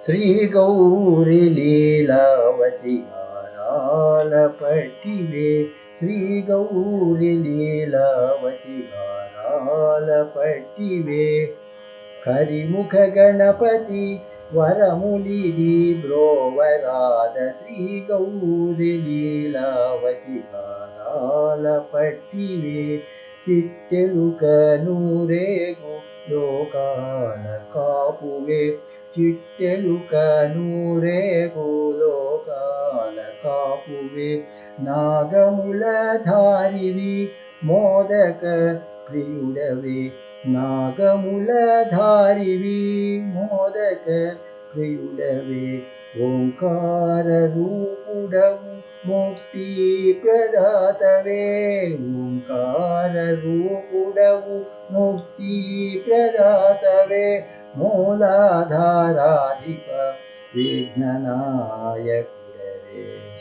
శ్రీగౌరి లీలావతి గారాల పట్టివే. శ్రీగౌరి లీలావతి గారాల పట్టివే. కరిముఖ గణపతి వరములిడి బ్రోవరాద శ్రీ గౌరి లీలావతి గారాల పట్టివే. చిట్టెలుక నూరేగు లోకాల కాపువే. ಚಿಟ್ಟೆಲುಕ ನೂರೇ ಗೋಲೋಕಾಲ ಕಾಪುವೆ ನಾಗಮುಲಧಾರಿವಿ ಮೋದಕ ಪ್ರಿಯುಡವೆ ನಾಗಮುಲಧಾರಿವಿ ಮೋದಕ ಪ್ರಿಯುಡವೆ ಓಂಕಾರ ರೂಪುಡವು ಮುಕ್ತಿ ಪ್ರದಾತವೇ ಓಂಕಾರ ರೂಪುಡವು ಮುಕ್ತಿ ಪ್ರದಾತವೇ మూలాధారాధిప విఘ్ననాయకుడవే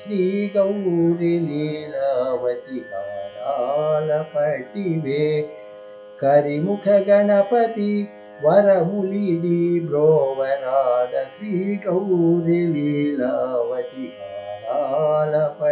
శ్రీ గౌరి లీలావతి కారాలపటివే కరిముఖ గణపతి వరములిడి బ్రోవరాద శ్రీ గౌరి లీలావతి కారాలపటివే